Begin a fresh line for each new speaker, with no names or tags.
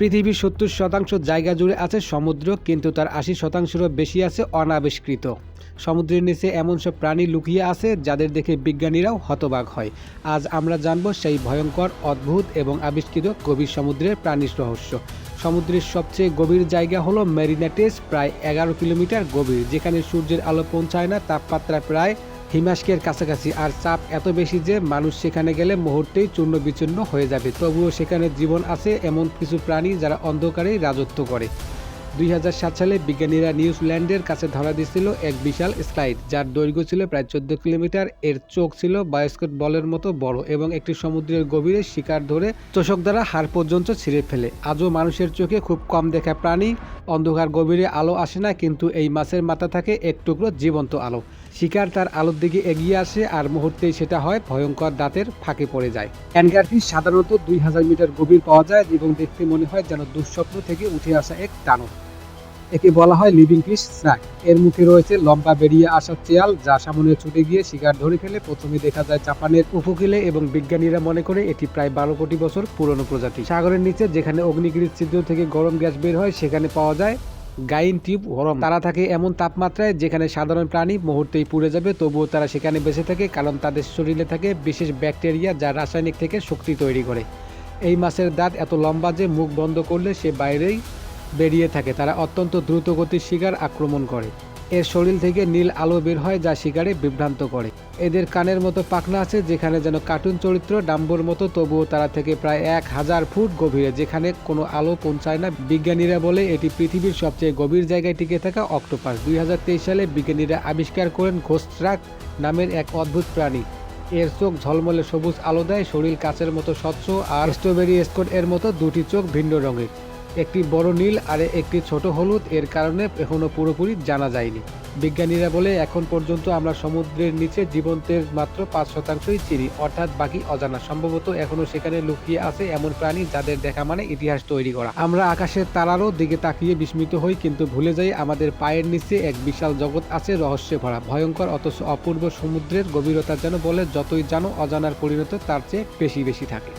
পৃথিবীর সত্তর শতাংশ জায়গা জুড়ে আছে সমুদ্র, কিন্তু তার আশি শতাংশেরও বেশি আছে অনাবিষ্কৃত। সমুদ্রের নিচে এমন সব প্রাণী লুকিয়ে আছে যাদের দেখে বিজ্ঞানীরাও হতবাক হয়। আজ আমরা জানব সেই ভয়ঙ্কর, অদ্ভুত এবং আবিষ্কৃত গভীর সমুদ্রের প্রাণীর রহস্য। সমুদ্রের সবচেয়ে গভীর জায়গা হলো মেরিনাটেস, প্রায় এগারো কিলোমিটার গভীর, যেখানে সূর্যের আলো পৌঁছায় না, তাপমাত্রা প্রায় হিমাস্কের কাছাকাছি। আর চাপ এত বেশি যে মানুষ সেখানে গেলে মুহূর্তেই চূর্ণ বিচূর্ণ হয়ে যাবে। তবুও সেখানে জীবন আছে এমন কিছু প্রাণী যারা অন্ধকারেই রাজত্ব করে। দুই হাজার সাত সালে বিজ্ঞানীরা নিউজিল্যান্ডের কাছে ধরা দিয়েছিল এক বিশাল স্লাইড, যার দৈর্ঘ্য ছিল প্রায় চোদ্দ কিলোমিটার, এর চোখ ছিল বায়োস্কোট বলের মতো বড় এবং একটি সমুদ্রের গভীরে শিকার ধরে চোষক দ্বারা হাড় পর্যন্ত ছিঁড়ে ফেলে। আজও মানুষের চোখে খুব কম দেখা প্রাণী, অন্ধকার গভীরে আলো আসে না, কিন্তু এই মাছের মাথা থাকে এক টুকরো জীবন্ত আলো। শিকার তার আলোর দিকে এগিয়ে আসে আর মুহূর্তেই সেটা হয় ভয়ঙ্কর দাঁতের ফাঁকে পড়ে যায়। অ্যানগারফিশ সাধারণত দুই হাজার মিটার গভীর পাওয়া যায় এবং দেখতে মনে হয় যেন দুঃস্বপ্ন থেকে উঠে আসা এক দানব একে বলা হয় লিভিং ফিশ স্ন্যাক। এর মুখে রয়েছে লম্বা বেরিয়ে আসা চেয়াল যা সামনে ছুটে গিয়ে শিকার ধরে ফেলে। প্রথমে দেখা যায় জাপানের উপকূলে এবং বিজ্ঞানীরা মনে করে এটি প্রায় বারো কোটি বছর পুরনো প্রজাতি। সাগরের নিচে যেখানে অগ্নিগিরির ছিদ্র থেকে গরম গ্যাস বের হয়, সেখানে পাওয়া যায় গাইন টিউব গরম। তারা থাকে এমন তাপমাত্রায় যেখানে সাধারণ প্রাণী মুহূর্তেই পুড়ে যাবে, তবুও তারা সেখানে বেঁচে থাকে কারণ তাদের শরীরে থাকে বিশেষ ব্যাকটেরিয়া যা রাসায়নিক থেকে শক্তি তৈরি করে। এই মাছের দাঁত এত লম্বা যে মুখ বন্ধ করলে সে বাইরেই বেরিয়ে থাকে। তারা অত্যন্ত দ্রুত গতির শিকার আক্রমণ করে। এর শরীর থেকে নীল আলো বের হয় যা শিকারে বিভ্রান্ত করে। এদের কানের মতো পাখনা আছে যেখানে যেন কার্টুন চরিত্র ডাম্বোর মতো, তবুও তারা থেকে প্রায় এক হাজার ফুট গভীরে, যেখানে কোনো আলো পৌঁছায় না। বিজ্ঞানীরা বলে এটি পৃথিবীর সবচেয়ে গভীর জায়গায় টিকে থাকা অক্টোপাস। দুই হাজার তেইশ সালে বিজ্ঞানীরা আবিষ্কার করেন ঘোস্ট্রাক নামের এক অদ্ভুত প্রাণী। এর চোখ ঝলমলে সবুজ আলো দেয়, শরীর কাচের মতো স্বচ্ছ আর স্ট্রবেরি স্কট এর মতো দুটি চোখ ভিন্ন রঙের। একটি বড় নীল আর একটি ছোট হলুদ। এর কারণে এখনও পুরোপুরি জানা যায়নি। বিজ্ঞানীরা বলে, এখন পর্যন্ত আমরা সমুদ্রের নিচে জীবন্তের মাত্র পাঁচ শতাংশই চিনি। অর্থাৎ বাকি অজানা, সম্ভবত এখনও সেখানে লুকিয়ে আছে এমন প্রাণী যাদের দেখা মানে ইতিহাস তৈরি করা। আমরা আকাশের তারারও দিকে তাকিয়ে বিস্মিত হই, কিন্তু ভুলে যাই আমাদের পায়ের নিচে এক বিশাল জগৎ আছে রহস্যে ভরা। ভয়ঙ্কর, অথচ অপূর্ব সমুদ্রের গভীরতা যেন বলে, যতই জানো অজানার পরিণত তার চেয়ে বেশি বেশি থাকে।